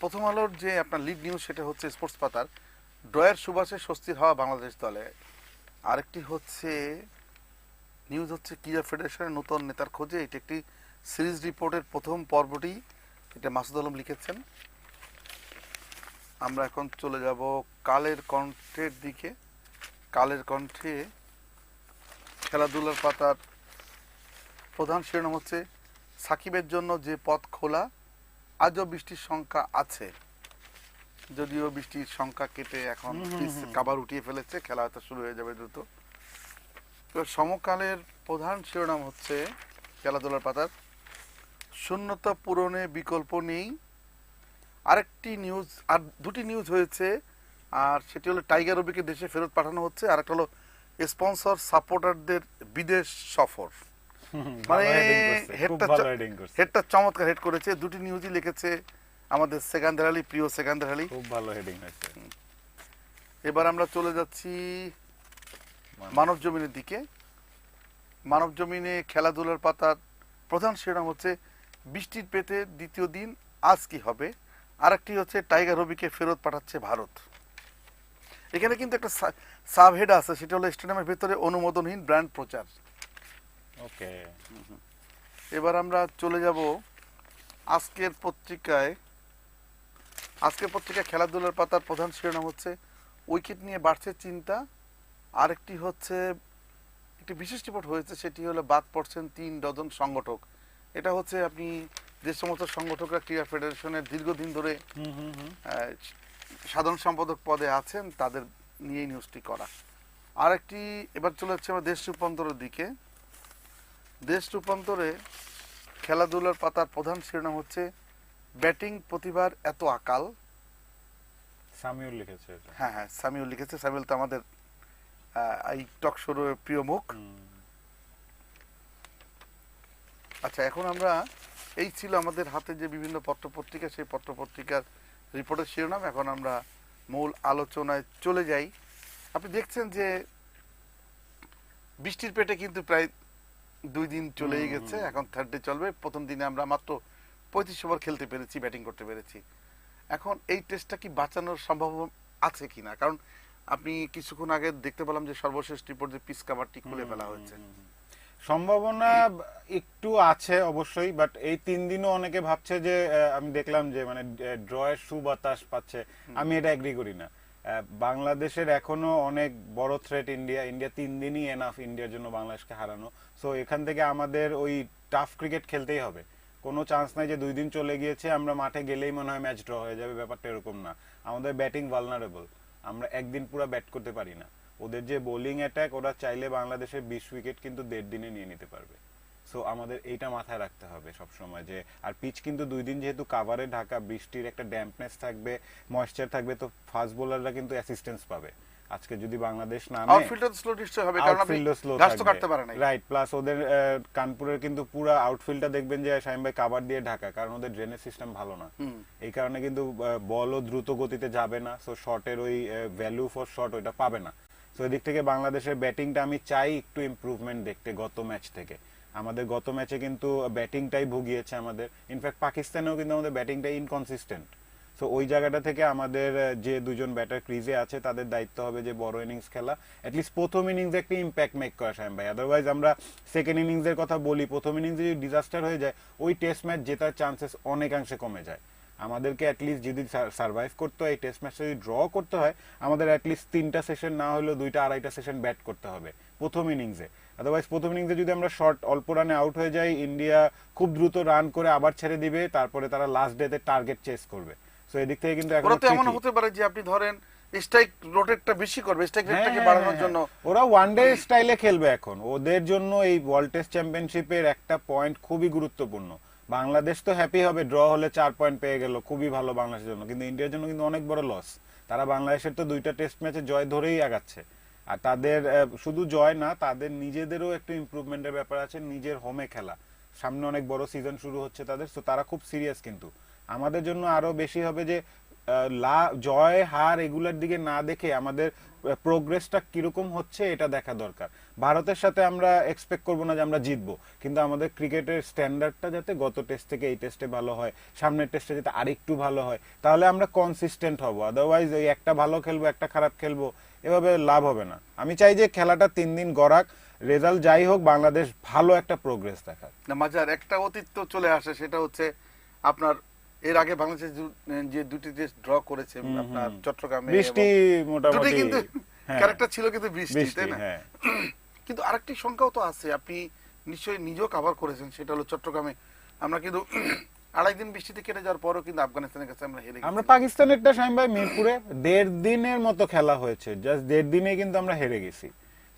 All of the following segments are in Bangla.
প্রথম আলোর যে আপনার লিড নিউজ সেটা হচ্ছে স্পোর্টস পাতার। ড্রয়ের সুবাসে স্বস্তির হওয়া বাংলাদেশ দলে। আরেকটি হচ্ছে নিউজ হচ্ছে ক্রীড়া ফেডারেশনের নতুন নেতার খোঁজে। এটি একটি সিরিজ রিপোর্টের প্রথম পর্বটি। এটা মাসুদ আলম লিখেছেন। আমরা এখন চলে যাব কালের কণ্ঠের দিকে। কালের কণ্ঠে খেলাধুলার পাতার প্রধান শিরোনাম হচ্ছে সাকিবের জন্য যে পথ খোলা আজও বৃষ্টির সংখ্যা আছে। যদিও বৃষ্টির সংখ্যা কেটে এখন কাবার উঠিয়ে ফেলেছে খেলা হয়তো শুরু হয়ে যাবে দ্রুত। তো সমকালের প্রধান শিরোনাম হচ্ছে খেলাধুলার পাতার। শূন্যতা পূরণে বিকল্প নেই। আরেকটি নিউজ আর দুটি নিউজ হয়েছে আর সেটি হলো টাইগার রবিকে দেশে ফেরত পাঠানো হচ্ছে আর একটা হলো স্পন্সর সাপোর্টারদের বিদেশ সফর। মানে হেডটা চমৎকার হেড করেছে। দুটি নিউজই লিখেছে আমাদের সেকান্দার আলী প্রিয় সেকান্দার আলী। খুব ভালো হেডিং হয়েছে। এবার আমরা চলে যাচ্ছি মানব জমিনের দিকে। মানব জমিনে খেলাধুলার পাতার প্রধান শিরোনাম হচ্ছে বৃষ্টির পেতে দ্বিতীয় দিন আজ কি হবে? আরেকটি হচ্ছে টাইগার রবিকে ফেরত পাঠাচ্ছে ভারত। এখানে কিন্তু একটা সাব হেড আছে সেটা হলো স্টেডিয়ামের ভেতরে অনুমোদনহীন ব্র্যান্ড প্রচার। ওকে। এবার আমরা চলে যাব আজকের পত্রিকায়। আজকের পত্রিকায় খেলাধুলার পাতার প্রধান শিরোনাম হচ্ছে উইকেট নিয়ে বাড়ছে চিন্তা। আরেকটি হচ্ছে একটি বিশেষ রিপোর্ট হয়েছে সেটি হলো বাদ পড়ছেন তিন ডজন সংগঠক। এটা হচ্ছে আপনি যে সমস্ত সংগঠকরা ক্রীড়া ফেডারেশনের দীর্ঘদিন ধরে সাধারণ সম্পাদক পদে আছেন তাদের নিয়ে নিউজটি করা। আরেকটি এবার চলে যাচ্ছে আমরা দেশ রূপান্তরের দিকে। দেশ রূপান্তরে খেলাধুলার পাতার প্রধান শিরোনাম হচ্ছে ব্যাটিং প্রতিভার এত আকাল। সামিউল লিখেছে হ্যাঁ হ্যাঁ সামিউল লিখেছে। সামিউল তো আমাদের এই টক শোর প্রিয় মুখ। আচ্ছা এখন আমরা এই ছিল আমাদের হাতে যে বিভিন্ন পত্রপত্রিকা সেই পত্রপত্রিকার রিপোর্টের শিরোনাম। এখন আমরা মূল আলোচনায় চলে যাই। আপনি দেখছেন যে বৃষ্টির পেটে কিন্তু প্রায় দুই দিন চলেই গেছে এখন থার্ড ডে চলবে। প্রথম দিনে আমরা মাত্র পঁয়ত্রিশ ওভার খেলতে পেরেছি ব্যাটিং করতে পেরেছি। এখন এই টেস্টটা কি বাঁচানোর সম্ভব আছে কিনা? কারণ আপনি কিছুক্ষণ আগে দেখতে পেলাম যে সর্বশেষ রিপোর্ট যে পিস কাভারটি খুলে ফেলা হয়েছে। সম্ভাবনা একটু আছে অবশ্যই বাট এই তিন দিনও অনেকে ভাবছে যে আমি দেখলাম যে মানে ড্রয়ের সুবাতাস পাচ্ছে। আমি এটা এগ্রি করি না। বাংলাদেশের এখনও অনেক বড় থ্রেট ইন্ডিয়া ইন্ডিয়া তিন দিনই এনাফ ইন্ডিয়ার জন্য বাংলাদেশকে হারানো। সো এখান থেকে আমাদের ওই টাফ ক্রিকেট খেলতেই হবে। কোনো চান্স নাই যে দুই দিন চলে গিয়েছে, আমরা মাঠে গেলেই মনে হয় ম্যাচ ড্র হয়ে যাবে, ব্যাপারটা এরকম না। আমাদের ব্যাটিং ভালনারেবল আমরা একদিন পুরো ব্যাট করতে পারি না। ওদের যে বোলিং অ্যাটাক ওরা চাইলে বাংলাদেশের বিশ উইকেট কিন্তু দেড় দিনে নিয়ে নিতে পারবে। সো আমাদের এইটা মাথায় রাখতে হবে সব সময় যে আর পিচ কিন্তু দুই দিন যেহেতু কাভারে ঢাকা বৃষ্টির একটা ড্যাম্পনেস থাকবে ময়েশ্চার থাকবে তো ফাস্ট বোলাররা কিন্তু অ্যাসিস্ট্যান্স পাবে। আজকে যদি বাংলাদেশ নামে আউটফিল্ডার স্লো নিশ্চয় হবে কারণ আপনি ঘাস তো কাটতে পারে নাই। রাইট প্লাস ওদের কানপুরের কিন্তু পুরো আউটফিল্ডটা দেখবেন যে শাহিম ভাই কাভার দিয়ে ঢাকা কারণ ওদের ড্রেনেজ সিস্টেম ভালো না। এই কারণে কিন্তু বলও দ্রুত গতিতে যাবে না সো শটের ওই ভ্যালু ফর শট ওইটা পাবে না। সো এদিক থেকে বাংলাদেশের ব্যাটিংটা আমি চাই একটু ইমপ্রুভমেন্ট দেখতে গত ম্যাচ থেকে। আমাদের গত ম্যাচে কিন্তু ব্যাটিংটাই ভুগিয়েছে আমাদের। ইনফ্যাক্ট পাকিস্তানেও কিন্তু আমাদের ব্যাটিংটা ইনকনসিস্টেন্ট সো ওই জায়গাটা থেকে আমাদের যে দুজন ব্যাটার ক্রিজে আছে, তাদের দায়িত্ব হবে যে বড় ইনিংস খেলা। অ্যাটলিস্ট প্রথম ইনিংসে একটা ইম্প্যাক্ট মেক করা সাহেব ভাই। আদারওয়াইজ আমরা সেকেন্ড ইনিংসের কথা বলি, প্রথম ইনিংসে যদি ডিজাস্টার হয়ে যায়, ওই টেস্ট ম্যাচ জেতার চান্সেস অনেকাংশে কমে যায়। আমাদেরকে অ্যাটলিস্ট যদি সার্ভাইভ করতে হয় টেস্ট ম্যাচটা যদি ড্র করতে হয়, আমাদের অ্যাটলিস্ট তিনটা সেশন না হলেও দুইটা, আড়াইটা সেশন ব্যাট করতে হবে প্রথম ইনিংসে আদারওয়াইজ প্রথম ইনিংসে যদি আমরা শর্ট অল্প রানে আউট হয়ে যাই ইন্ডিয়া খুব দ্রুত রান করে আবার ছেড়ে দিবে তারপরে তারা লাস্ট ডেতে টার্গেট চেস করবে। সো এদিক থেকে কিন্তু এখন এমন হতে পারে যে আপনি ধরেন স্ট্রাইক রোটেটটা বেশি করবে স্ট্রাইক হ্যাঁ, রেটটাকে বাড়ানোর জন্য ওরা ওয়ান ডে স্টাইলে খেলবে এখন। ওদের জন্য এই ওয়ার্ল্ড টেস্ট চ্যাম্পিয়নশিপের একটা পয়েন্ট খুবই গুরুত্বপূর্ণ। বাংলাদেশ তো হ্যাপি হবে ড্র হলে চার পয়েন্ট পেয়ে গেল খুবই ভালো বাংলাদেশের জন্য। কিন্তু ইন্ডিয়ার জন্য কিন্তু অনেক বড় লস তারা বাংলাদেশের তো দুইটা টেস্ট ম্যাচে জয় ধরেই আগাচ্ছে। আর তাদের শুধু জয় না, তাদের নিজেদেরও একটু ইমপ্রুভমেন্টের ব্যাপার আছে, নিজের হোমে খেলা। সামনে অনেক বড় সিজন শুরু হচ্ছে তাদের তো তারা খুব সিরিয়াস কিন্তু। আমাদের জন্য আরও বেশি হবে যে লা, জয়, হার এগুলোর দিকে না দেখে আমাদের প্রোগ্রেসটা কীরকম হচ্ছে এটা দেখা দরকার। ভারতের সাথে আমরা এক্সপেক্ট করব না যে আমরা জিতবো, কিন্তু আমাদের ক্রিকেটের স্ট্যান্ডার্ডটা যাতে গত টেস্ট থেকে এই টেস্টে ভালো হয়, সামনের টেস্টে যাতে আরেকটু ভালো হয়, তাহলে আমরা কনসিস্টেন্ট হব। আদারওয়াইজ এই একটা ভালো খেলব, একটা খারাপ খেলব এভাবে লাভ হবে না। আমি চাই যে খেলাটা তিন দিন গড়াক রেজাল্ট যাই হোক বাংলাদেশ ভালো একটা প্রোগ্রেস দেখাক। না মাজার একটা অতীত চলে আসে সেটা হচ্ছে আপনার এর আগে বাংলাদেশ যে দুটি টেস্ট ড্র করেছে। আপনার চট্টগ্রামে বৃষ্টি মোটামুটি কিন্তু ক্যারেক্টার ছিল কিন্তু বৃষ্টি বৃষ্টি তাই না? হ্যাঁ। কিন্তু আরেকটি সংখ্যাও তো আছে আপনি নিশ্চয়ই নিজেও কভার করেছেন সেটা হলো চট্টগ্রামে। আমরা কিন্তু আড়াই দিন বৃষ্টিতে কেটে যাওয়ার পরও কিন্তু আফগানিস্তানের কাছে আমরা হেরে আমরা পাকিস্তানেরটা ভাই মিরপুরে দেড় দিনের মতো খেলা হয়েছে জাস্ট দেড় দিনে কিন্তু আমরা হেরে গেছি।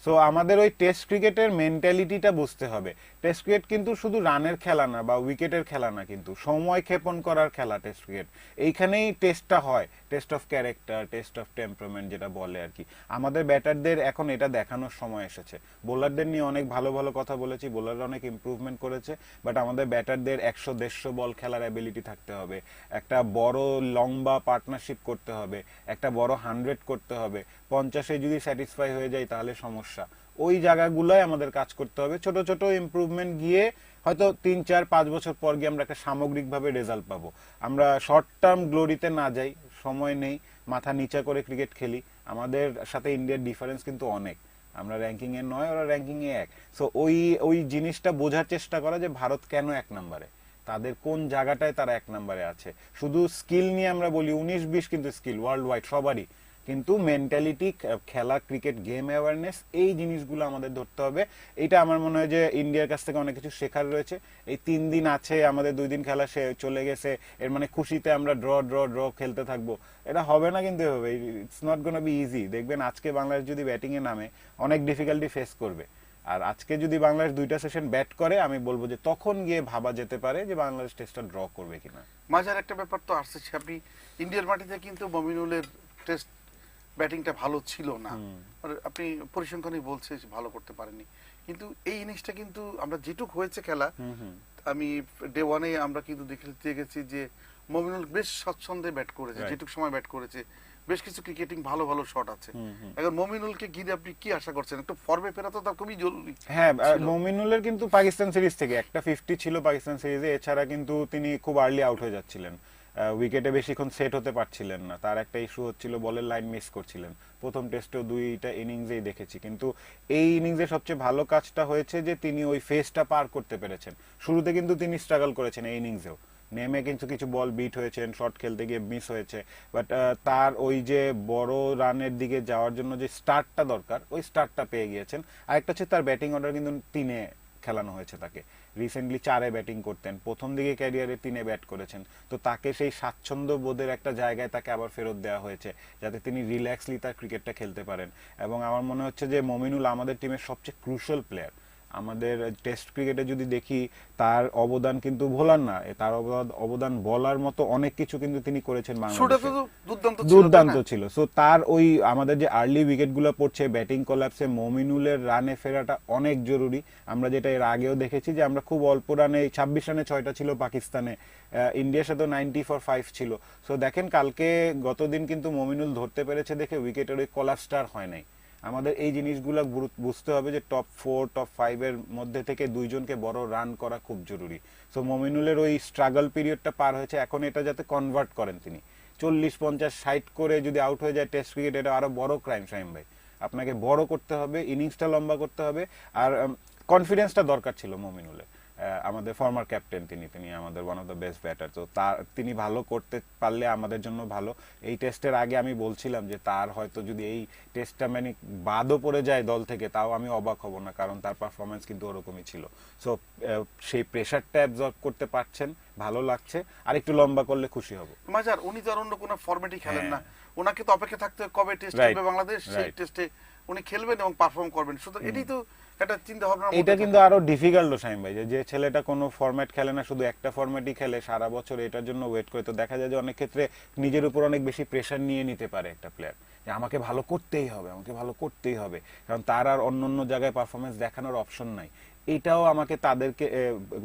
সো আমাদের ওই টেস্ট ক্রিকেটের মেন্টালিটিটা বুঝতে হবে। টেস্ট ক্রিকেট কিন্তু শুধু রানের খেলা না, বা উইকেটের খেলা না কিন্তু, সময় ক্ষেপণ করার খেলা টেস্ট ক্রিকেট এইখানেই টেস্টটা হয়। Test of character test of temperament যেটা বলে আর কি। আমাদের ব্যাটারদের এখন এটা দেখানোর সময় এসেছে। বোলারদের নিয়ে অনেক ভালো ভালো কথা বলেছি বোলাররা অনেক ইমপ্রুভমেন্ট করেছে বাট আমাদের ব্যাটারদের একশো দেড়শো বল খেলার অ্যাবিলিটি থাকতে হবে। একটা বড় লম্বা পার্টনারশিপ করতে হবে, একটা বড় হান্ড্রেড করতে হবে। পঞ্চাশে যদি স্যাটিসফাই হয়ে যায় তাহলে সমস্যা। ওই জায়গাগুলোয় আমাদের কাজ করতে হবে। ছোট ছোট ইমপ্রুভমেন্ট গিয়ে হয়তো তিন, চার, পাঁচ বছর পর গিয়ে আমরা একটা সামগ্রিকভাবে রেজাল্ট পাবো। আমরা শর্ট টার্ম গ্লোরিতে না যাই সময় নেই, মাথা নিচা করে ক্রিকেট খেলি। আমাদের সাথে ইন্ডিয়ার ডিফারেন্স কিন্তু অনেক। আমরা র্যাঙ্কিং এ নয়, ওরা র্যাঙ্কিং এ এক। সো ওই ওই জিনিসটা বোঝার চেষ্টা করা যে ভারত কেন এক নম্বরে? তাদের কোন জায়গাটায় তারা এক নম্বরে আছে? শুধু স্কিল নিয়ে আমরা বলি, উনিশ বিশ কিন্তু স্কিল ওয়ার্ল্ড ওয়াইড সবারই। কিন্তু মেন্টালিটি খেলা ক্রিকেট গেম অ্যাওয়ারনেস এই জিনিসগুলো আমাদের ধরতে হবে। এটা আমার মনে হয় যে ইন্ডিয়ার কাছ থেকে অনেক কিছু শেখার রয়েছে। এই তিন দিন আছে, আমাদের দুই দিন খেলা সে চলে গেছে। এর মানে খুশিতে আমরা ড্র ড্র ড্র খেলতে থাকব। এটা হবে না কিন্তু এভাবে। It's not gonna be easy দেখবেন আজকে বাংলাদেশ যদি ব্যাটিং এ নামে, অনেক ডিফিকাল্টি ফেস করবে। আর আজকে যদি বাংলাদেশ দুইটা সেশন ব্যাট করে, আমি বলব যে তখন গিয়ে ভাবা যেতে পারে যে বাংলাদেশ টেস্টটা ড্র করবে কিনা। মাঝার একটা ব্যাপার তো আসছে আপনি ইন্ডিয়ার মাটিতে কিন্তু মমিনুলের টেস্ট ব্যাটিংটা ভালো ছিল না। আপনি পরিসংখ্যানই বলছে ভালো করতে পারেনি কিন্তু এই ইনিংসটা কিন্তু আমরা যেটুক হয়েছে খেলা আমি ডে ওয়ানে আমরা কিন্তু দেখে দেখেছি যে মমিনুল বেশ স্বচ্ছন্দে ব্যাট করেছে যেটুক সময় ব্যাট করেছে। বেশ কিছু ক্রিকেটিং ভালো ভালো শট আছে। এখন মমিনুলকে ঘিরে আপনি কি আশা করছেন? একটু ফর্মে ফেরা তো তার খুবই জরুরি হ্যাঁ। মমিনুলের কিন্তু পাকিস্তান সিরিজ থেকে একটা ফিফটি ছিল পাকিস্তান সিরিজে এছাড়া কিন্তু তিনি খুব আর্লি আউট হয়ে যাচ্ছিলেন। উইকেটে বেশিক্ষণ সেট হতে পারছিলেন না। তার একটা ইস্যু হচ্ছিল বলের লাইন মিস করছিলেন। প্রথম টেস্টেও দুইটা ইনিংসেই দেখেছি। কিন্তু এই ইনিংসে সবচেয়ে ভালো কাজটা হয়েছে যে, তিনি ওই ফেসটা পার করতে পেরেছেন। শুরুতে কিন্তু তিনি স্ট্রাগল করেছেন এই ইনিংসেও নেমে কিন্তু কিছু বল বিট হয়েছেন শর্ট খেলতে গিয়ে মিস হয়েছে। বাট তার ওই যে বড় রানের দিকে যাওয়ার জন্য যে স্টার্টটা দরকার, ওই স্টার্টটা পেয়ে গিয়েছেন। আরেকটা হচ্ছে তার ব্যাটিং অর্ডার কিন্তু তিনে খেলানো হয়েছে তাকে। রিসেন্টলি চারে ব্যাটিং করতেন, প্রথম দিকে ক্যারিয়ারে তিনে ব্যাট করেছেন। তো তাকে সেই স্বাচ্ছন্দ্য বোধের একটা জায়গায় তাকে আবার ফেরত দেওয়া হয়েছে, যাতে তিনি রিল্যাক্সলি তার ক্রিকেটটা খেলতে পারেন। এবং আমার মনে হচ্ছে যে মমিনুল আমাদের টিমের সবচেয়ে ক্রুশাল প্লেয়ার আমাদের টেস্ট ক্রিকেটে যদি দেখি তার অবদান কিন্তু ভোলার না। তার অবদান- বলার মতো অনেক কিছু কিন্তু তিনি করেছেন দুর্দান্ত ছিল, সো তার ওই আমাদের যে আর্লি উইকেটগুলো পড়ছে ব্যাটিং কলাপসে মমিনুলের রানে ফেরাটা অনেক জরুরি। আমরা যেটা এর আগেও দেখেছি যে আমরা খুব অল্প রানে ছাব্বিশ রানে ছয়টা ছিল পাকিস্তানে। ইন্ডিয়ার সাথে নাইনটি ফর ফাইভ ছিল। সো দেখেন কালকে গতদিন কিন্তু মমিনুল ধরতে পেরেছে দেখে উইকেটের ওই কলাপসটার হয় নাই। আমাদের এই জিনিসগুলো বুঝতে হবে যে টপ ফোর টপ ফাইভ এর মধ্যে থেকে দুইজনকে বড় রান করা খুব জরুরি। সো মমিনুলের ওই স্ট্রাগল পিরিয়ডটা পার হয়েছে, এখন এটা যাতে কনভার্ট করেন তিনি। চল্লিশ, পঞ্চাশ, ষাট করে যদি আউট হয়ে যায় টেস্ট ক্রিকেট এটা আরও বড় ক্রাইম সাইম ভাই। আপনাকে বড় করতে হবে ইনিংসটা লম্বা করতে হবে, আর কনফিডেন্সটা দরকার ছিল মমিনুলের। আমাদের ফর্মার ক্যাপ্টেন তিনি তিনি আমাদের one of the best batter তো তার তিনি ভালো করতে পারলে আমাদের জন্য ভালো। এই টেস্টের আগে আমি বলছিলাম যে তার হয়তো যদি এই টেস্টটা মানে বাদও পড়ে যায় দল থেকে তাও আমি অবাক হব না কারণ তার পারফরমেন্স কিন্তু ওরকমই ছিল। সো সেই প্রেশারটা অ্যাবজর্ব করতে পারছেন ভালো লাগছে। আর একটু লম্বা করলে খুশি হব। মাজার উনি তো আর অন্য কোনো ফরম্যাটই খেলেন না। হ্যাঁ। ওনাকে তো অপেক্ষা থাকতে কবে টেস্ট খেলবে বাংলাদেশ? সেই টেস্টে উনি খেলবেন এবং পারফর্ম করবেন। সুতরাং এটাই তো একটা চিন্তা ভাবনা এটা কিন্তু আরও ডিফিকাল্ট সাইম ভাই যে- যে ছেলেটা কোনো ফরম্যাট খেলে না শুধু একটা ফরম্যাটই খেলে সারা বছর এটার জন্য ওয়েট করে। তো দেখা যায় যে অনেক ক্ষেত্রে নিজের উপর অনেক বেশি প্রেশার নিয়ে নিতে পারে একটা প্লেয়ার যে আমাকে ভালো করতেই হবে আমাকে ভালো করতেই হবে। কারণ তার আর অন্য অন্য জায়গায় পারফরমেন্স দেখানোর অপশন নাই। এটাও আমাকে তাদেরকে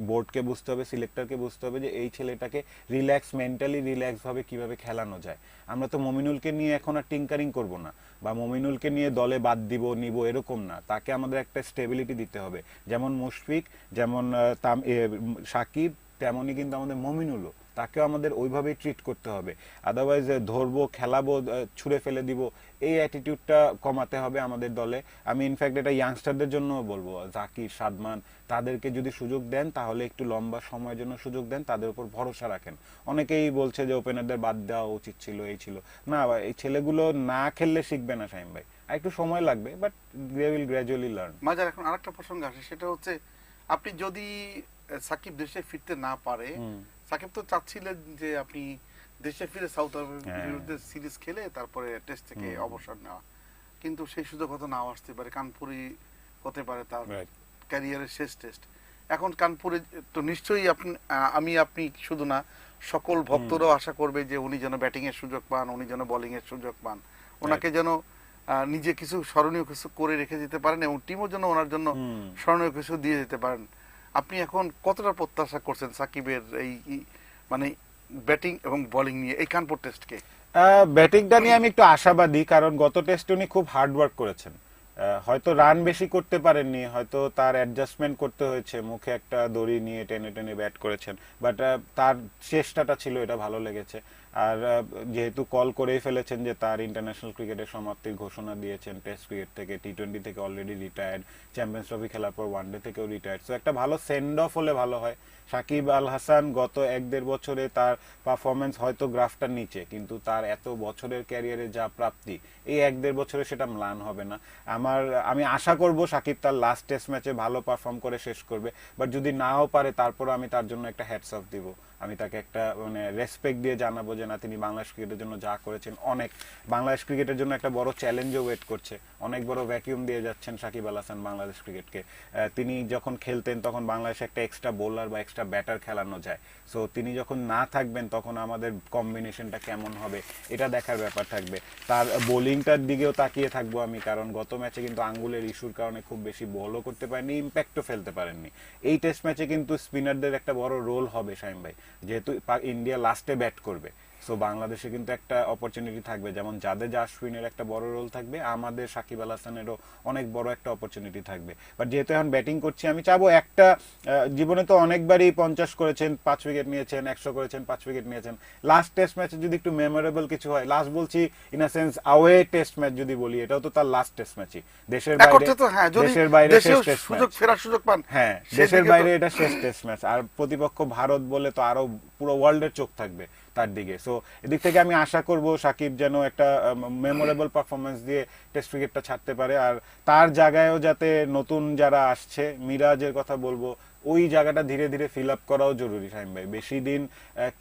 বোর্ডকে বুঝতে হবে, সিলেক্টরকে বুঝতে হবে যে এই ছেলেটাকে রিল্যাক্স মেন্টালি রিল্যাক্স ভাবে কীভাবে খেলানো যায়। আমরা তো মমিনুলকে নিয়ে এখন আর টিঙ্কারিং করব না বা মমিনুলকে নিয়ে দলে বাদ দিব, নিব এরকম না। তাকে আমাদের একটা স্টেবিলিটি দিতে হবে। যেমন মুশফিক, যেমন সাকিব, তেমনই কিন্তু আমাদের মমিনুলও। তাকেও আমাদের ওইভাবেই ট্রিট করতে হবে। আদারওয়াইজ ধরবো খেলাবো ছুঁড়ে ফেলে দিব এই অ্যাটিটিউডটা কমাতে হবে আমাদের দলে। আমি ইনফ্যাক্ট এটা ইয়াংস্টারদের জন্য বলব। জাকির সাদমান তাদেরকে যদি সুযোগ দেন তাহলে একটু লম্বা সময়ের জন্য সুযোগ দেন তাদের উপর ভরসা রাখেন। অনেকেই বলছে যে ওপেনারদের বাদ দেওয়া উচিত ছিল এই ছিল। না এই ছেলেগুলো না খেললে শিখবে না শাহিম ভাই। আর একটু সময় লাগবে but they will gradually learn মাজার এখন আরেকটা প্রসঙ্গ আসে সেটা হচ্ছে আপনি যদি সাকিব দেশে ফিরতে না পারে সাকিব তো চাচ্ছিলেন যে আপনি দেশে ফিরে সাউথ আফ্রিকার হ্যাঁ। বিরুদ্ধে সিরিজ খেলে তারপরে টেস্ট থেকে অবসর নেওয়া। কিন্তু সেই সুযোগ হয়তো নাও আসতে পারে। কানপুরি হতে পারে তার ক্যারিয়ারের শেষ টেস্ট এখন কানপুরে তো নিশ্চয়ই আপনি আমি আপনি শুধু না সকল ভক্তরাও আশা করবে যে উনি যেন ব্যাটিং এর সুযোগ পান উনি যেন বোলিং এর সুযোগ পান। ওনাকে যেন নিজে কিছু স্মরণীয় কিছু করে রেখে যেতে পারেন এবং টিমও যেন ওনার জন্য স্মরণীয় কিছু দিয়ে যেতে পারেন। আপনি এখন কতটা প্রত্যাশা করছেন সাকিবের এই মানে ব্যাটিং এবং বোলিং নিয়ে? এই কানপুর টেস্টকে। ব্যাটিংটা নিয়ে আমি একটু আশাবাদী, কারণ গত টেস্টে উনি খুব হার্ড ওয়ার্ক করেছেন। হয়তো রান বেশি করতে পারেননি, হয়তো তার অ্যাডজাস্টমেন্ট করতে হয়েছে, মুখে একটা দড়ি নিয়ে টেনে টেনে ব্যাট করেছেন। বাট তার চেষ্টাটা ছিল, এটা ভালো লেগেছে। আর যেহেতু কল করেই ফেলেছেন যে তার ইন্টারন্যাশনাল ক্রিকেটের সমাপ্তির ঘোষণা দিয়েছেন টেস্ট ক্রিকেট থেকে টি টোয়েন্টি থেকে অলরেডি রিটায়ার্ড চ্যাম্পিয়ন্স ট্রফি খেলার পর ওয়ানডে থেকেও রিটায়ার্ড সো একটা ভালো সেন্ড অফ হলে ভালো হয়। সাকিব আল হাসান গত এক দেড় বছরে তার পারফরমেন্স হয়তো গ্রাফটার নিচে, কিন্তু তার এত বছরের ক্যারিয়ারে যা প্রাপ্তি, এই এক দেড় বছরে সেটা ম্লান হবে না। আমার, আমি আশা করব সাকিব তার লাস্ট টেস্ট ম্যাচে ভালো পারফর্ম করে শেষ করবে বাট যদি নাও পারে তারপর আমি তার জন্য একটা হ্যাটস অফ দিব। আমি তাকে একটা মানে রেসপেক্ট দিয়ে জানাব যে, না, তিনি বাংলাদেশ ক্রিকেটের জন্য যা করেছেন, অনেক। বাংলাদেশ ক্রিকেটের জন্য একটা বড় চ্যালেঞ্জও ওয়েট করছে। অনেক বড় ভ্যাকিউম দিয়ে যাচ্ছেন সাকিব আল হাসান বাংলাদেশ ক্রিকেটকে। তিনি যখন খেলতেন, তখন বাংলাদেশে একটা এক্সট্রা বোলার বা এক্সট্রা ব্যাটার খেলানো যায়। সো তিনি যখন না থাকবেন, তখন আমাদের কম্বিনেশনটা কেমন হবে, এটা দেখার ব্যাপার থাকবে। তার বোলিংটার দিকেও তাকিয়ে থাকব আমি, কারণ গত ম্যাচে কিন্তু আঙ্গুলের ইস্যুর কারণে খুব বেশি বলও করতে পারেননি ইম্প্যাক্টও ফেলতে পারেননি। এই টেস্ট ম্যাচে কিন্তু স্পিনারদের একটা বড় রোল হবে শাইম ভাই। যেহেতু ইন্ডিয়া লাস্টে ব্যাট করবে। সো বাংলাদেশে কিন্তু একটা অপরচুনিটি থাকবে। যেমন জাদেজা আশ্বিনের একটা বড় রোল থাকবে আমাদের সাকিব আল হাসানেরও অনেক বড় একটা অপরচুনিটি থাকবে। বাট যেহেতু এখন ব্যাটিং করছি আমি চাবো একটা জীবনে তো অনেকবারই পঞ্চাশ করেছেন পাঁচ উইকেট নিয়েছেন একশো করেছেন পাঁচ উইকেট নিয়েছেন। লাস্ট টেস্ট ম্যাচে যদি একটু মেমোরেবল কিছু হয় লাস্ট বলছি in a sense away test match যদি বলি এটাও তো তার লাস্ট টেস্ট ম্যাচই দেশের বাইরে দেশের বাইরে শেষ টেস্ট সুযোগ ফেরার সুযোগ পান হ্যাঁ দেশের বাইরে এটা শেষ টেস্ট ম্যাচ আর প্রতিপক্ষ ভারত বলে তো আরও পুরো ওয়ার্ল্ডের চোখ থাকবে। তার দিকে। সো এদিক থেকে আমি আশা করব সাকিব যেন একটা মেমোরেবল পারফরমেন্স দিয়ে টেস্ট ক্রিকেটটা ছাড়তে পারে। আর তার জায়গায়ও যাতে নতুন যারা আসছে, মিরাজের কথা বলব, ওই জায়গাটা ধীরে ধীরে ফিল আপ করাও জরুরি সাইম ভাই। বেশি দিন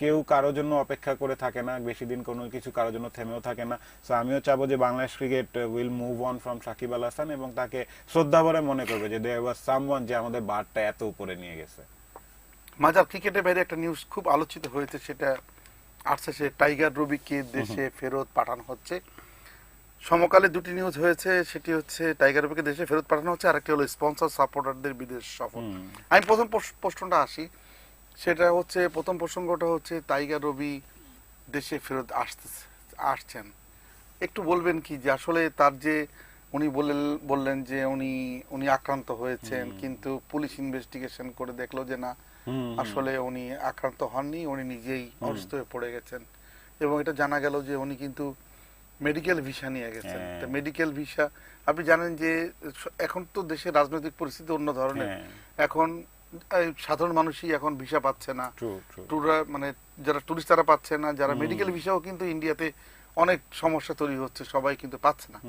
কেউ কারোর জন্য অপেক্ষা করে থাকে না, বেশি দিন কোনো কিছু কারোর জন্য থেমেও থাকে না। সো আমিও চাবো যে Bangladesh cricket will move on from Shakib Al Hasan এবং তাকে শ্রদ্ধা ভরে মনে করবে যে দেয়ার ওয়াজ সামওয়ান যে আমাদের বারটা এত উপরে নিয়ে গেছে। মাজার ক্রিকেটের বাইরে একটা নিউজ খুব আলোচিত হয়েছে, সেটা আসছে সে টাইগার রবিকে দেশে ফেরত পাঠানো হচ্ছে। সমকালে দুটি নিউজ হয়েছে সেটি হচ্ছে টাইগার রবিকে দেশে ফেরত পাঠানো হচ্ছে আর একটি হলো স্পন্সর সাপোর্টারদের বিদেশ সফর। আমি প্রথম প্রশ্নটা আসি। সেটা হচ্ছে প্রথম প্রসঙ্গটা হচ্ছে টাইগার রবি দেশে ফেরত আসতেছে আসছেন। একটু বলবেন কি যে আসলে তার যে উনি বললেন বললেন যে উনি উনি আক্রান্ত হয়েছেন কিন্তু পুলিশ ইনভেস্টিগেশন করে দেখল যে না। আসলে উনি আক্রান্ত হননি উনি নিজেই অসুস্থ হয়ে পড়ে গেছেন। এবং এটা জানা গেল যে উনি কিন্তু মেডিকেল ভিসা নিয়ে গেছেন। তো মেডিকেল ভিসা আপনি জানেন যে এখন তো দেশের রাজনৈতিক পরিস্থিতি অন্য ধরনের। হ্যাঁ। এখন সাধারণ মানুষই এখন ভিসা পাচ্ছে না. ট্যুরা মানে যারা টুরিস্ট তারা পাচ্ছে না যারা মেডিকেল ভিসাও কিন্তু ইন্ডিয়াতে অনেক সমস্যা তৈরি হচ্ছে সবাই কিন্তু পাচ্ছে না।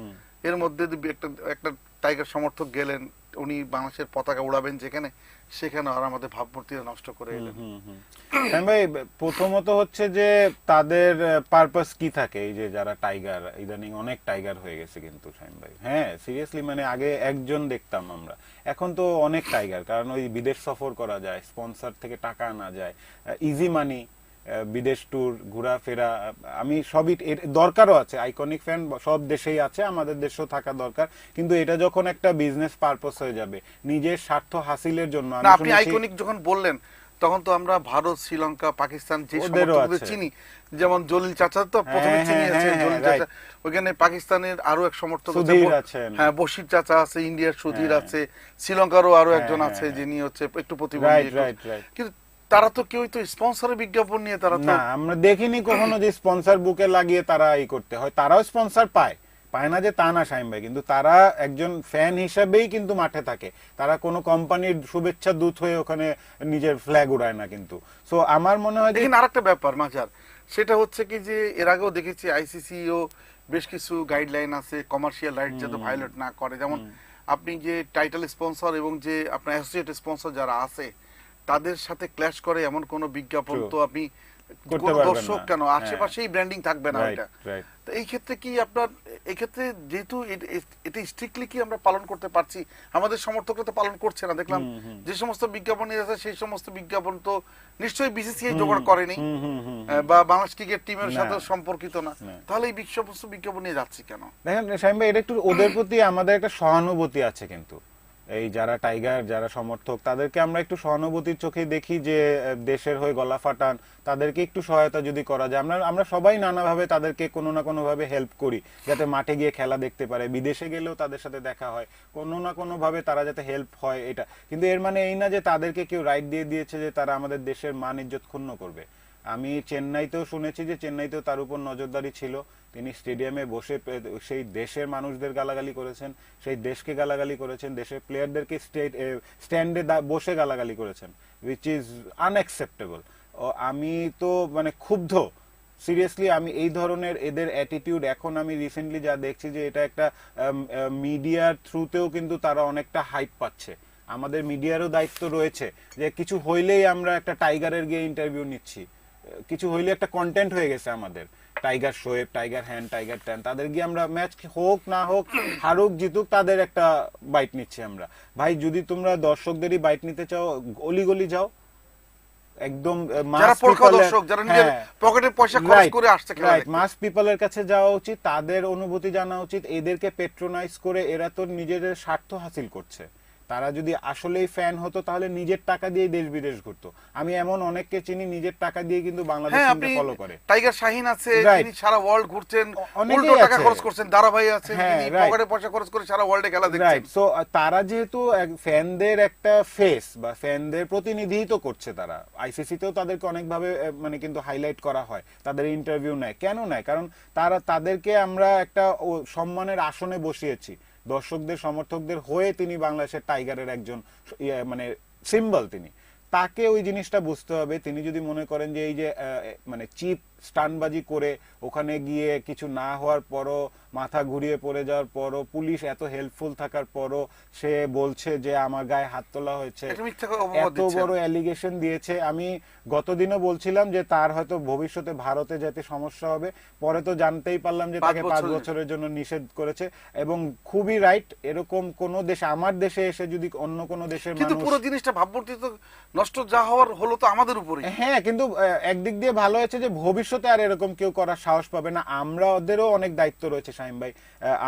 এর মধ্যে একটা একটা টাইগার সমর্থক গেলেন উনি বাংলাদেশের পতাকা উড়াবেন যেখানে সেখানে আর আমাদের ভাবমূর্তিরা নষ্ট করে এলেন। হ্যাঁ ভাই প্রথমত হচ্ছে যে তাদের পারপাস কি থাকে? এই যে যারা টাইগার ইদানিং অনেক টাইগার হয়ে গেছে কিন্তু শাইন ভাই। হ্যাঁ সিরিয়াসলি মানে আগে একজন দেখতাম আমরা। এখন তো অনেক টাইগার কারণ ওই বিদেশ সফর করা যায় স্পন্সর থেকে টাকা আনা যায় ইজি মানি বিদেশ ট্যুর ঘোরাফেরা আমি সবই এর দরকারও আছে আইকনিক ফ্যান সব দেশেই আছে আমাদের দেশেও থাকা দরকার কিন্তু এটা যখন একটা বিজনেস পারপস হয়ে যাবে নিজের স্বার্থ হাসিলের জন্য আপনি আইকনিক যখন বললেন তখন তো আমরা ভারত শ্রীলঙ্কা পাকিস্তান যে সমর্থকদের। চিনি যেমন জলিল চাচা তো প্রথমে হ্যাঁ, চিনি হ্যাঁ, আছে হ্যাঁ, জলিল হ্যাঁ, চাচা ওখানে পাকিস্তানের আরও এক সমর্থক আছে, হ্যাঁ বশির চাচা আছে ইন্ডিয়ার সুধীর হ্যাঁ। আছে শ্রীলঙ্কারও আরও হ্যাঁ, একজন হ্যাঁ, আছে হ্যাঁ। যিনি হচ্ছে একটু প্রতিবন্ধী. কিন্তু তারা তো কেউই তো স্পন্সরের বিজ্ঞাপন নিয়ে তারা না আমরা দেখিনি কখনো যে স্পন্সর বুকে লাগিয়ে তারা এই করতে হয়। তারাও স্পন্সর পায়। পায় না যে তা না শাইম ভাই কিন্তু তারা একজন ফ্যান হিসাবেই কিন্তু মাঠে থাকে। তারা কোনো কোম্পানির শুভেচ্ছা দূত হয়ে ওখানে নিজের ফ্ল্যাগ উড়ায় না কিন্তু। সো আমার মনে হয় দেখেন আরেকটা ব্যাপার মাঝার সেটা হচ্ছে কি যে এর আগেও দেখেছি আইসিসি ও বেশ কিছু গাইডলাইন আছে কমার্শিয়াল রাইট যাতে ভায়োলেট না করে। যেমন আপনি যে টাইটেল স্পন্সর এবং যে আপনার অ্যাসোসিয়েট স্পন্সর যারা আছে তাদের সাথে ক্ল্যাশ করে এমন কোন বিজ্ঞাপন তো আপনি দর্শক কেন? হ্যাঁ। আশেপাশেই ব্র্যান্ডিং থাকবে না right. তো এই ক্ষেত্রে কি আপনার এই ক্ষেত্রে যেহেতু এটা স্ট্রিক্টলি কি আমরা পালন করতে পারছি? আমাদের সমর্থকরা তো পালন করছে না। দেখলাম যে সমস্ত বিজ্ঞাপন আছে সেই সমস্ত বিজ্ঞাপন তো নিশ্চয়ই বিসিসিআই জোগাড় করেনি। বা বাংলাদেশ ক্রিকেট টিমের। সাথে সম্পর্কিত না। তাহলে এই সমস্ত বিজ্ঞাপন নিয়ে যাচ্ছি কেন? দেখেন শাহিম ভাই এটা একটু ওদের প্রতি আমাদের একটা সহানুভূতি আছে কিন্তু। এই যারা টাইগার, যারা সমর্থক, তাদেরকে আমরা একটু সহানুভূতির চোখে দেখি যে দেশের হয়ে গলা ফাটান, তাদেরকে একটু সহায়তা যদি করা যায়, আমরা আমরা সবাই নানাভাবে তাদেরকে কোনো না কোনোভাবে হেল্প করি, যাতে মাঠে গিয়ে খেলা দেখতে পারে, বিদেশে গেলেও তাদের সাথে দেখা হয়, কোনো না কোনোভাবে তারা যাতে হেল্প হয় এটা। কিন্তু এর মানে এই না যে তাদেরকে কেউ রাইট দিয়ে দিয়েছে যে তারা আমাদের দেশের মান ইজ্জত ক্ষুণ্ণ করবে। আমি চেন্নাইতেও শুনেছি যে চেন্নাইতেও তার উপর নজরদারি ছিল। তিনি স্টেডিয়ামে বসে সেই দেশের মানুষদের গালাগালি করেছেন, সেই দেশকে গালাগালি করেছেন, দেশের প্লেয়ারদেরকে স্টেট স্ট্যান্ডে বসে গালাগালি করেছেন উইচ ইজ আনএক্সেপ্টেবল আমি তো মানে ক্ষুব্ধ। সিরিয়াসলি আমি এই ধরনের এদের অ্যাটিটিউড এখন আমি রিসেন্টলি যা দেখছি যে এটা একটা মিডিয়ার থ্রুতেও কিন্তু তারা অনেকটা হাইপ পাচ্ছে। আমাদের মিডিয়ারও দায়িত্ব রয়েছে যে কিছু হইলেই আমরা একটা টাইগারের গিয়ে ইন্টারভিউ নিচ্ছি। কিছু হইলে একটা কন্টেন্ট হয়ে গেছে আমাদের। Tiger Shoaib tiger hand tiger tan তাদের গিয়ে আমরা ম্যাচ হোক না হোক হারুক জিতুক তাদের একটা বাইট নিচ্ছি আমরা। ভাই যদি তোমরা দর্শকদেরই বাইট নিতে চাও গলি গলি যাও। একদম যারা দর্শক যারা নিজের পকেটে পয়সা খরচ করে আসছে দেখতে। মাস পিপলের কাছে যাওয়া উচিত তাদের অনুভূতি জানা উচিত এদেরকে পেট্রোনাইজ করে এরা তো নিজেদের স্বার্থ হাসিল করছে। তারা যদি আসলেই ফ্যান হতো তাহলে নিজের টাকা দিয়ে দেশ বিদেশ ঘুরতো। আমি এমন অনেককে চিনি নিজের টাকা দিয়ে কিন্তু বাংলাদেশ হ্যাঁ টিমকে ফলো করে। টাইগার শাহিন আছে তিনি সারা ওয়ার্ল্ড ঘুরছেন উল্টো টাকা খরচ করছেন দারাভাই আছে হ্যাঁ, তিনি পকেটে পয়সা খরচ করে সারা ওয়ার্ল্ডে খেলা দেখছেন। রাইট সো তারা যেহেতু ফ্যানদের একটা ফেস বা ফ্যানদের প্রতিনিধিত্ব করছে তারা। আইসিসি তেও তাদেরকে অনেকভাবে মানে কিন্তু হাইলাইট করা হয় তাদের ইন্টারভিউ নেয়। কেন নেয়? কারণ তারা তাদেরকে আমরা একটা সম্মানের আসনে বসিয়েছি। দর্শকদের সমর্থকদের হয়ে তিনি বাংলাদেশের টাইগারের একজন ইয়ে, মানে সিম্বল তিনি। তাকে ওই জিনিসটা বুঝতে হবে। তিনি যদি মনে করেন যে এই যে মানে চিপ স্টানবাজি করে ওখানে গিয়ে কিছু না হওয়ার পরও মাথা ঘুরিয়ে পড়ে যাওয়ার পরও পুলিশ এত হেল্পফুল থাকার পরও সে বলছে যে আমার গায়ে হাত তোলা হয়েছে। এত বড় অ্যালিগেশন দিয়েছে। আমি গতদিনও বলছিলাম যে তার হয়তো ভবিষ্যতে ভারতে যেতে সমস্যা হবে। পরে তো জানতেই পারলাম যে তাকে পাঁচ বছরের। জন্য নিষেধ করেছে। এবং খুবই রাইট এরকম কোন দেশ আমার দেশে এসে যদি অন্য কোন দেশের কিন্তু পুরো জিনিসটা ভাবমূর্তি তো নষ্ট যা হওয়ার হলো তো আমাদের উপরে হ্যাঁ কিন্তু একদিক দিয়ে ভালো হয়েছে যে ভবিষ্যতে আর এরকম কেউ করার সাহস পাবে না। আমরা ওদেরও অনেক দায়িত্ব রয়েছে, শাহিম ভাই।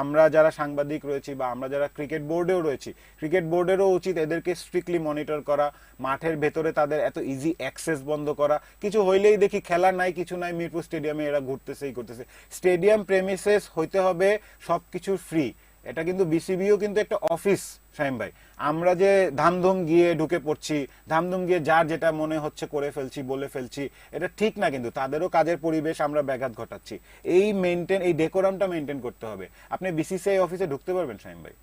আমরা যারা সাংবাদিক রয়েছি বা আমরা যারা ক্রিকেট বোর্ডেও রয়েছি, ক্রিকেট বোর্ডেরও উচিত এদেরকে স্ট্রিক্টলি মনিটর করা, মাঠের ভেতরে তাদের এত ইজি অ্যাক্সেস বন্ধ করা। কিছু হইলেই দেখি খেলা নাই, কিছু নাই, মিরপুর স্টেডিয়ামে এরা ঘুরতেছেই করতেছে। স্টেডিয়াম প্রেমিসেস হইতে হবে সবকিছু ফ্রি এটা কিন্তু বিসিবিও কিন্তু একটা অফিস শাহিম ভাই। আমরা যে ধামধুম গিয়ে ঢুকে পড়ছি, ধামধুম গিয়ে যার যেটা মনে হচ্ছে করে ফেলছি, বলে ফেলছি, এটা ঠিক না কিন্তু, তাদেরও কাজের পরিবেশ আমরা ব্যাঘাত ঘটাচ্ছি। এই মেনটেন এই ডেকোরামটা মেনটেন করতে হবে। আপনি বিসিসিআই অফিসে ঢুকতে পারবেন শাহিম ভাই।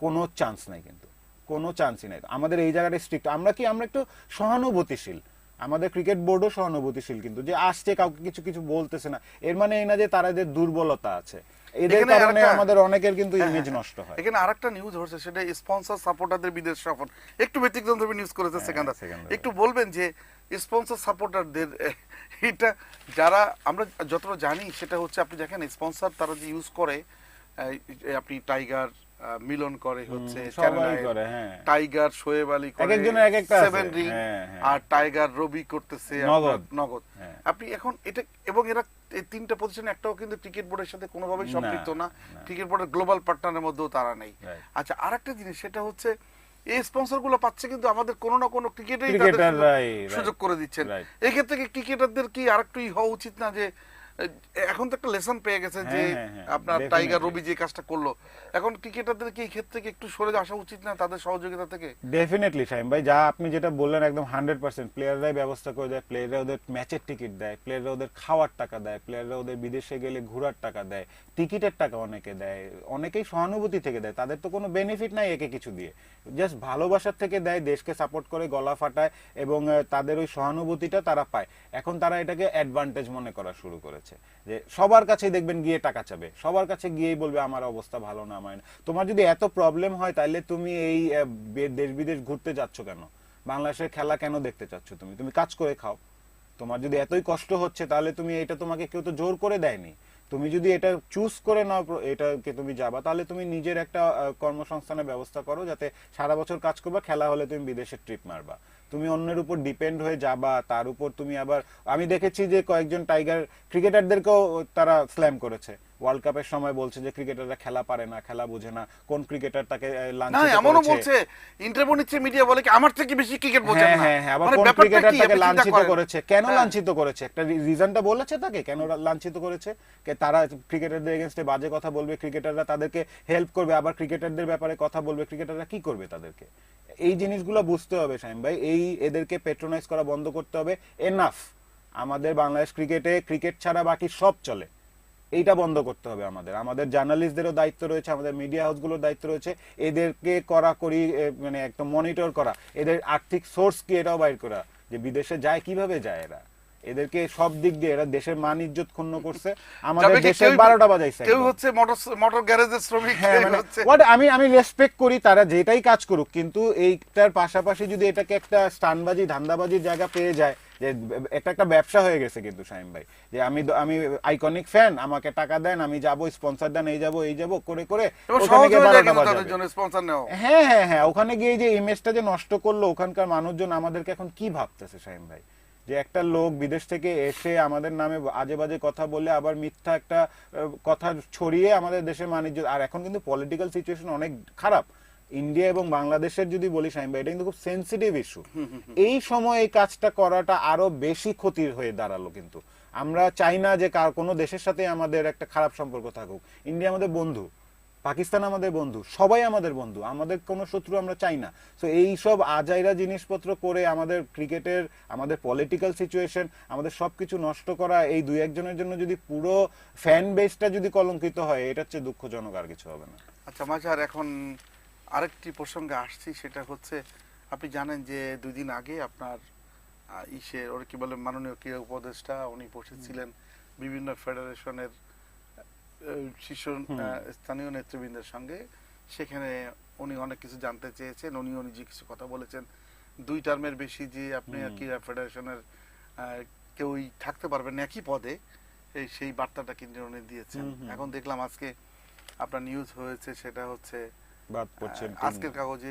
কোনো চান্স নাই কিন্তু, কোনো চান্সই নাই। আমাদের এই জায়গাটা স্ট্রিক্ট আমরা কি, আমরা একটু সহানুভূতিশীল। আমাদের ক্রিকেট বোর্ডও সহানুভূতিশীল কিন্তু, যে আসছে, কাউকে কিছু কিছু বলতেছে না। এর মানে এই না যে তারা যে দুর্বলতা আছে। এদের কারণে আমাদের অনেকের কিন্তু হ্যাঁ, ইমেজ হ্যাঁ। নষ্ট হয়। এখানে আরেকটা নিউজ হচ্ছে সেটা স্পন্সর সাপোর্টারদের বিদেশ সফর। একটু ব্যতিক্রম ধর্মী নিউজ করেছে একটু বলবেন যে স্পন্সর সাপোর্টারদের এটা যারা আমরা যতটা জানি সেটা হচ্ছে আপনি দেখেন স্পন্সর তারা যে ইউজ করে আপনি টাইগার মিলন করে হচ্ছে টাইগার শোয়েব আলী করে একজনের এক একটা সেভেন রিং হ্যাঁ, হ্যাঁ। আর টাইগার রবি করতেছে নগদ। হ্যাঁ। আপনি এখন এটা এবং এরা এই তিনটা পজিশন একটাও কিন্তু ক্রিকেট বোর্ডের সাথে কোনোভাবেই সম্পৃক্ত না। ক্রিকেট বোর্ডের গ্লোবাল পার্টনারের মধ্যেও তারা নেই. আচ্ছা আরেকটা জিনিস সেটা হচ্ছে এই স্পন্সরগুলো পাচ্ছে কিন্তু আমাদের কোনো না কোনো ক্রিকেটেই সুযোগ করে দিচ্ছেন এক্ষেত্রে কি ক্রিকেটারদের কি আরেকটু ই হওয়া উচিত না যে এখন তো একটা লেসন পেয়ে গেছে যে হ্যাঁ, হ্যাঁ, হ্যাঁ, আপনার টাইগার রবি যে কাজটা করল এখন ক্রিকেটারদের কি ক্ষেত্রে কি একটু সরে আসা উচিত না তাদের সহযোগিতা থেকে? ডেফিনেটলি শাহিম ভাই যা আপনি যেটা বললেন একদম হান্ড্রেড পার্সেন্ট প্লেয়াররাই ব্যবস্থা করে দেয় প্লেয়াররা ওদের ম্যাচের টিকিট দেয় প্লেয়াররা ওদের খাওয়ার টাকা দেয় প্লেয়াররা ওদের বিদেশে গেলে ঘোরার টাকা দেয় টিকিটের টাকা অনেকে দেয় অনেকেই সহানুভূতি থেকে দেয় তাদের তো কোনো বেনিফিট নাই একে কিছু দিয়ে। জাস্ট ভালোবাসার থেকে দেয় দেশকে সাপোর্ট করে গলা ফাটায় এবং তাদের ওই সহানুভূতিটা তারা পায়। এখন তারা এটাকে অ্যাডভান্টেজ মনে করা শুরু করেছে। যে সবার কাছেই দেখবেন গিয়ে টাকা চাবে। সবার কাছে গিয়েই বলবে, আমার অবস্থা ভালো না, আমার তোমার যদি এত প্রবলেম হয় তাহলে তুমি এই দেশ, বিদেশ ঘুরতে যাচ্ছ কেন? বাংলাদেশের খেলা কেন দেখতে চাচ্ছ তুমি? তুমি কাজ করে খাও। তোমার যদি এতই কষ্ট হচ্ছে তাহলে তুমি এটা তোমাকে কেউ তো জোর করে দেয়নি। তুমি যদি এটা চুজ করে নাও, এটাকে তুমি যাবা তাহলে তুমি নিজের একটা কর্মসংস্থানের ব্যবস্থা করো, যাতে সারা বছর কাজ করবা, খেলা হলে তুমি বিদেশে ট্রিপ মারবা। তুমি অন্যের উপর ডিপেন্ড হয়ে যাবা তার উপর তুমি আবার আমি দেখেছি যে কয়েকজন টাইগার ক্রিকেটারদেরকেও তারা স্ল্যাম করেছে। ওয়ার্ল্ড কাপের সময় বলছে যে ক্রিকেটাররা খেলা পারে না খেলা বোঝে না কোন ক্রিকেটার তাকে এমনও বলছে ইন্টারভিউ নিচ্ছে মিডিয়া বলে কি আমার থেকে বেশি ক্রিকেট বোঝেন হ্যাঁ না। হ্যাঁ হ্যাঁ আবার মানে কোন ক্রিকেটার তাকে লাঞ্ছিত করেছে? কেন হ্যাঁ। লাঞ্ছিত করেছে? একটা রিজনটা বলেছে তাকে? কেন লাঞ্ছিত করেছে? কে তারা ক্রিকেটারদের এগেনস্টে বাজে কথা বলবে ক্রিকেটাররা তাদেরকে হেল্প করবে আবার ক্রিকেটারদের ব্যাপারে কথা বলবে ক্রিকেটাররা কি করবে তাদেরকে? এই জিনিসগুলো বুঝতে হবে শাইম ভাই। এই এদেরকে পেট্রোনাইজ করা বন্ধ করতে হবে। এনাফ আমাদের বাংলাদেশ ক্রিকেটে ক্রিকেট ছাড়া বাকি সব চলে। এইটা বন্ধ করতে হবে আমাদের। আমাদের জার্নালিস্টদেরও দায়িত্ব রয়েছে, আমাদের মিডিয়া হাউসগুলোর দায়িত্ব রয়েছে। এদেরকে করা, করি মানে একদম মনিটর করা। এদের আর্থিক সোর্স কি এটাও বাইর করা। যে বিদেশে যায়, কীভাবে যায় এরা? এদেরকে সব দিক দিয়ে এরা দেশের মান ইজ্জত ক্ষুণ্ণ করছে। আমাদের দেশের কেউ- বারোটা বাজাইছে কেউ হচ্ছে মোটর মোটর গ্যারেজের শ্রমিক হ্যাঁ মানে হচ্ছে আমি আমি রেসপেক্ট করি তারা যেটাই কাজ করুক কিন্তু এইটার পাশাপাশি যদি এটাকে একটা স্টানবাজি ধান্দাবাজির জায়গা পেয়ে যায় যে এটা একটা ব্যবসা হয়ে গেছে কিন্তু শাইম ভাই। যে আমি আমি আইকনিক ফ্যান আমাকে টাকা দেন আমি যাব স্পন্সর দেন এই যাব এই যাব করে করে হয়ে 12টা হ্যাঁ হ্যাঁ হ্যাঁ ওখানে গিয়ে যে ইমেজটা যে নষ্ট করল ওখানকার মানুষজন আমাদেরকে এখন কি ভাবতেছে শাহিম ভাই? যে একটা লোক বিদেশ থেকে এসে আমাদের নামে আজে বাজে কথা বলে আবার মিথ্যা একটা কথা ছড়িয়ে আমাদের দেশে বাণিজ্য আর এখন কিন্তু পলিটিক্যাল সিচুয়েশন অনেক খারাপ। ইন্ডিয়া এবং বাংলাদেশের যদি বলি শাহিম ভাই এটা কিন্তু খুব সেন্সিটিভ ইস্যু এই সময় এই কাজটা করাটা আরও বেশি ক্ষতির হয়ে দাঁড়াল কিন্তু। আমরা চাই না যে কার কোনো দেশের সাথে আমাদের একটা খারাপ সম্পর্ক থাকুক। ইন্ডিয়া আমাদের বন্ধু। পাকিস্তান আমাদের বন্ধু সবাই আমাদের বন্ধু আমাদের কোনো শত্রু আমরা চাই না। তো এই সব আজাইরা জিনিসপত্র করে আমাদের ক্রিকেটের আমাদের পলিটিক্যাল সিচুয়েশন আমাদের সব কিছু নষ্ট করা এই দুই একজনের জন্য যদি পুরো ফ্যান বেসটা যদি কলঙ্কিত হয় এটা হচ্ছে দুঃখজনক আর কিছু হবে না। আচ্ছা মাঝার এখন আরেকটি প্রসঙ্গে আসছি সেটা হচ্ছে আপনি জানেন যে দুই দিন আগে আপনার ইসে ওর কি বলে মাননীয় ক্রীড়া উপদেষ্টা উনি বসেছিলেন বিভিন্ন ফেডারেশনের শীর্ষ স্থানীয় নেতৃবৃন্দের সঙ্গে। সেখানে উনি অনেক কিছু জানতে চেয়েছেন। উনিও নিজে কিছু কথা বলেছেন। দুই টার্মের বেশি যে আপনি ক্রীড়া ফেডারেশনের কেউই থাকতে পারবেন একই পদে এই সেই বার্তাটা কিন্তু উনি দিয়েছেন। এখন দেখলাম আজকে আপনার নিউজ হয়েছে সেটা হচ্ছে বাদ পড়ছেন আজকের কাগজে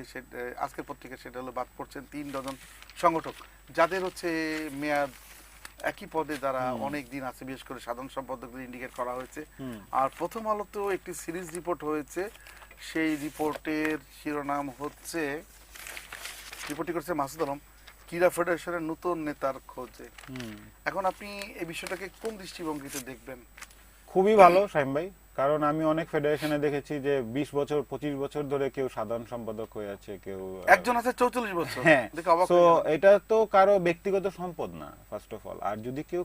আজকের পত্রিকায় সেটা হলো বাদ পড়ছেন তিন ডজন সংগঠক। যাদের হচ্ছে মেয়াদ একই পদে যারা অনেক দিন আছে বিশেষ করে সাধারণ সম্পাদকদের ইন্ডিকেট করা হয়েছে। আর প্রথম আলোতেও একটি সিরিজ রিপোর্ট হয়েছে। সেই রিপোর্টের শিরোনাম হচ্ছে রিপোর্টটি করছে মাসুদ আলম ক্রীড়া ফেডারেশনের নতুন নেতার খোঁজে। এখন আপনি এই বিষয়টাকে কোন দৃষ্টিভঙ্গিতে দেখবেন? খুবই ভালো সাইম ভাই। কারণ আমি অনেক ফেডারেশনে দেখেছি যে বিশ বছর পঁচিশ বছর ধরে কেউ সাধারণ সম্পাদক হয়ে আছে কেউ একজন আছে চৌচল্লিশ বছর। হ্যাঁ। দেখে তো এটা তো কারও ব্যক্তিগত সম্পদ না ফার্স্ট অফ অল আর যদি কেউ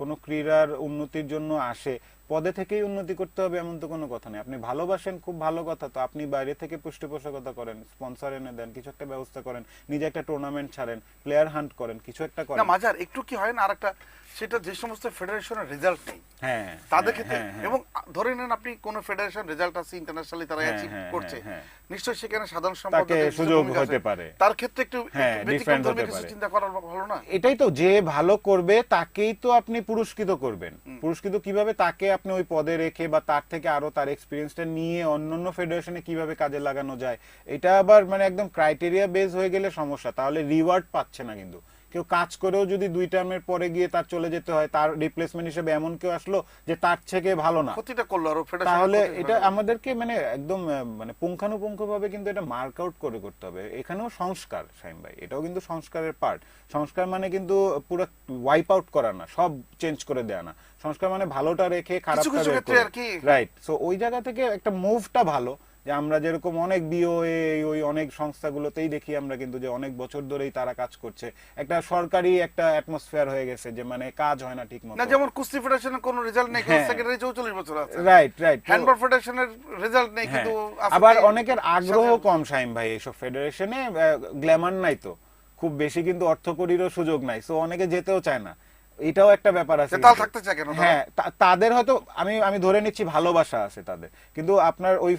কোনো ক্রীড়ার উন্নতির জন্য আসে পদে থেকেই উন্নতি করতে হবে এমন তো কোনো কথা নেই। আপনি ভালোবাসেন খুব ভালো কথা। তো আপনি বাইরে থেকে পৃষ্ঠপোষকতা করেন স্পন্সর এনে দেন কিছু একটা ব্যবস্থা করেন নিজে একটা টুর্নামেন্ট ছাড়েন প্লেয়ার হান্ট করেন কিছু একটা না করেন মাজার একটু কি হয় না আরেকটা সেটা যে সমস্ত ফেডারেশনের রেজাল্ট নেই হ্যাঁ তাদের হ্যাঁ, ক্ষেত্রে হ্যাঁ, হ্যাঁ। এবং ধরে নেন আপনি কোন ফেডারেশন রেজাল্ট আছে ইন্টারন্যাশনালি তারা অ্যাচিভ করছে নিশ্চয়ই সেখানে সাধারণ কিছু সুযোগ হতে পারে। তার ক্ষেত্রে একটু একটু ব্যতিক্রম different হতে কিছু পারে। চিন্তা করার ভালো না? এটাই তো যে ভালো করবে তাকেই তো আপনি পুরস্কৃত করবেন। পুরস্কৃত কীভাবে তাকে আপনি ওই পদে রেখে বা তার থেকে আরও তার এক্সপিরিয়েন্সটা নিয়ে অন্য ফেডারেশনে কীভাবে কাজে লাগানো যায়, এটা আবার মানে একদম ক্রাইটেরিয়া বেস হয়ে গেলে সমস্যা, তাহলে রিওয়ার্ড পাচ্ছে না কিন্তু। কেউ কাজ করেও যদি দুই টার্মের পরে গিয়ে তার চলে যেতে হয় তার রিপ্লেসমেন্ট হিসেবে এমন কেউ আসলো যে তার থেকে ভালো না। ক্ষতিটা করল আরও তাহলে এটা আমাদেরকে মানে একদম মানে পুঙ্খানুপুঙ্খ ভাবে কিন্তু এটা মার্ক আউট করে করতে হবে। এখানেও সংস্কার শাইম ভাই এটাও কিন্তু সংস্কারের পার্ট সংস্কার মানে কিন্তু পুরো ওয়াইপ আউট করা না সব চেঞ্জ করে দেয়া না। সংস্কার মানে ভালোটা রেখে খারাপটা রাইট সো ওই জায়গা থেকে একটা মুভটা ভালো যে আমরা যেরকম অনেক বিওএ ওই অনেক সংস্থাগুলোতেই দেখি আমরা কিন্তু যে অনেক বছর ধরেই তারা কাজ করছে। একটা সরকারি একটা অ্যাটমসফিয়ার হয়ে গেছে যে মানে কাজ হয় না ঠিক মতো না যেমন কুস্তি ফেডারেশনের কোনো রেজাল্ট নেই হ্যাঁ। সেক্রেটারি চৌচল্লিশ বছর আছে। রাইট রাইট হ্যান্ডবল ফেডারেশনের রেজাল্ট নেই কিন্তু হ্যাঁ। আবার অনেকের আগ্রহ কম শাইম ভাই এইসব ফেডারেশনে গ্ল্যামার নাই তো। খুব বেশি কিন্তু অর্থকরীরও সুযোগ নাই সো অনেকে যেতেও চায় না। এটাও একটা ব্যাপার আছে। তাল থাকতে চায় কেন হ্যাঁ তাদের হয়তো আমি আমি ধরে নিচ্ছি ভালোবাসা আছে তাদের। কিন্তু আপনার ওই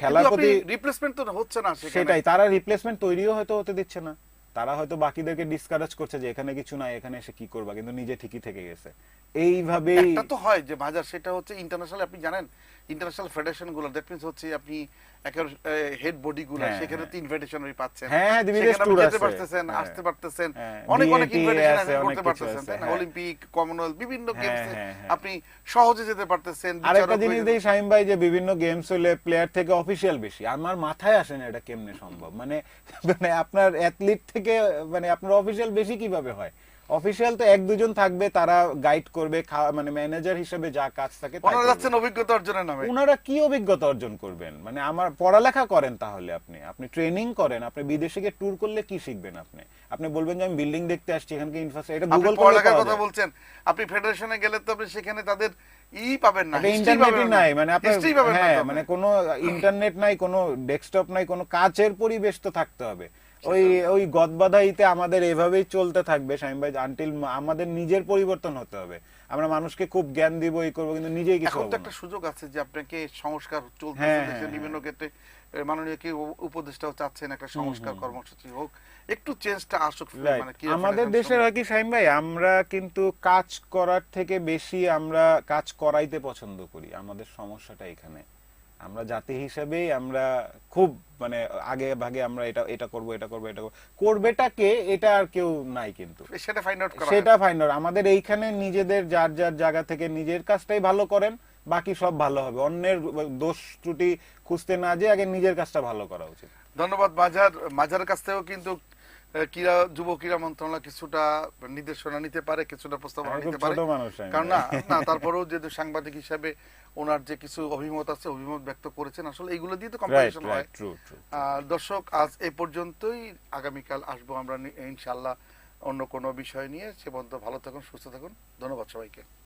খেলার প্রতি রিপ্লেসমেন্ট তো হচ্ছে না সেটাই তারা রিপ্লেসমেন্ট তৈরিও হয়তো হতে দিচ্ছে না। তারা হয়তো বাকিদেরকে ডিসকারেজ করছে যে এখানে কিছু না এখানে এসে কি করবা? কিন্তু নিজে ঠিকই থেকে গেছে। এইভাবেই এটা তো হয় যে বাজার সেটা হচ্ছে ইন্টারন্যাশনাল আপনি জানেন ইন্টারন্যাশনাল ফেডারেশনগুলো দ্যাট মিন্স হচ্ছে আপনি একের হেড বডি গুলো হ্যাঁ, সেখানে হ্যাঁ। তো ইনভিটেশনই পাচ্ছেন হ্যাঁ, হ্যাঁ, tour যেতে আছে। পারতেছেন। আসতে পারতেছেন অনেক অনেক অনেক করতে পারতেছেন তাই না। অলিম্পিক কমনওয়েলথ বিভিন্ন গেমস। আপনি সহজে যেতে পারতেছেন আরেকটা জিনিস দেই শাহিম ভাই যে বিভিন্ন গেমস হলে প্লেয়ার থেকে অফিসিয়াল বেশি আমার মাথায় আসে না এটা কেমনে সম্ভব মানে মানে আপনার অ্যাথলিট থেকে মানে আপনার অফিসিয়াল বেশি কীভাবে হয় অফিসিয়াল তো এক দুজন থাকবে তারা গাইড করবে মানে ম্যানেজার হিসেবে যা কাজ থাকে ওনারা যাচ্ছেন অভিজ্ঞতা অর্জনের নামে। ওনারা কি অভিজ্ঞতা অর্জন করবেন? মানে আমার পড়ালেখা করেন তাহলে আপনি। আপনি ট্রেনিং করেন আপনি বিদেশে গিয়ে ট্যুর করলে কি শিখবেন আপনি? আপনি বলবেন যে আমি বিল্ডিং দেখতে আসছি এখানকে ইনফ্রাস্ট্রাকচার এটা গুগল পড়ালেখার কথা বলছেন আপনি ফেডারেশনে গেলে তো আপনি সেখানে তাদের ই পাবেন না না। নাই মানে আপনার History পাবেন না হ্যাঁ আপনি। মানে কোনো ইন্টারনেট নাই কোনো ডেস্কটপ নাই কোনো কাচের পরিবেশ তো থাকতে হবে। ওই ওই গদবাধাইতে আমাদের এভাবেই চলতে থাকবে শামিম ভাই আনটিল আমাদের নিজের পরিবর্তন হতে হবে। আমরা মানুষকে খুব জ্ঞান দিব এই করব কিন্তু নিজেই কিছু এখন তো একটা সুযোগ আছে যে আপনাকে সংস্কার চলতেছে হ্যাঁ, হ্যাঁ, বিভিন্ন ক্ষেত্রে এ, মাননীয় কি উপদেষ্টাও চাচ্ছেন একটা সংস্কার কর্মসূচি হোক একটু চেঞ্জটা আসুক. মানে কি আমাদের দেশের হয় কি শাহিম ভাই আমরা কিন্তু কাজ করার থেকে বেশি আমরা কাজ করাইতে পছন্দ করি আমাদের সমস্যাটা এখানে। আমরা জাতি হিসেবেই আমরা খুব মানে আগে ভাগে আমরা এটা এটা করব এটা করব এটা করব। করবেটাকে এটা আর কেউ নাই কিন্তু। সেটা ফাইন্ড আউট করা সেটা ফাইন আমাদের এইখানে নিজেদের যার যার জায়গা থেকে নিজের কাজটাই ভালো করেন বাকি সব ভালো হবে। অন্যের দোষ ত্রুটি খুঁজতে না যে আগে নিজের কাজটা ভালো করা উচিত। ধন্যবাদ মাঝার মাজার কাছ থেকেও কিন্তু ক্রীড়া যুব ক্রীড়া মন্ত্রণালয় কিছুটা নির্দেশনা নিতে পারে কিছুটা প্রস্তাবনা নিতে পারে। কারণ না না তারপরেও যেহেতু সাংবাদিক হিসাবে ওনার যে কিছু অভিমত আছে অভিমত ব্যক্ত করেছেন আসলে এইগুলো দিয়ে তো কম্পিটিশন হয়। দর্শক আজ এই পর্যন্তই। আগামীকাল আসব আমরা ইনশাল্লাহ অন্য কোনো বিষয় নিয়ে। সে পর্যন্ত ভালো থাকুন সুস্থ থাকুন। ধন্যবাদ সবাইকে।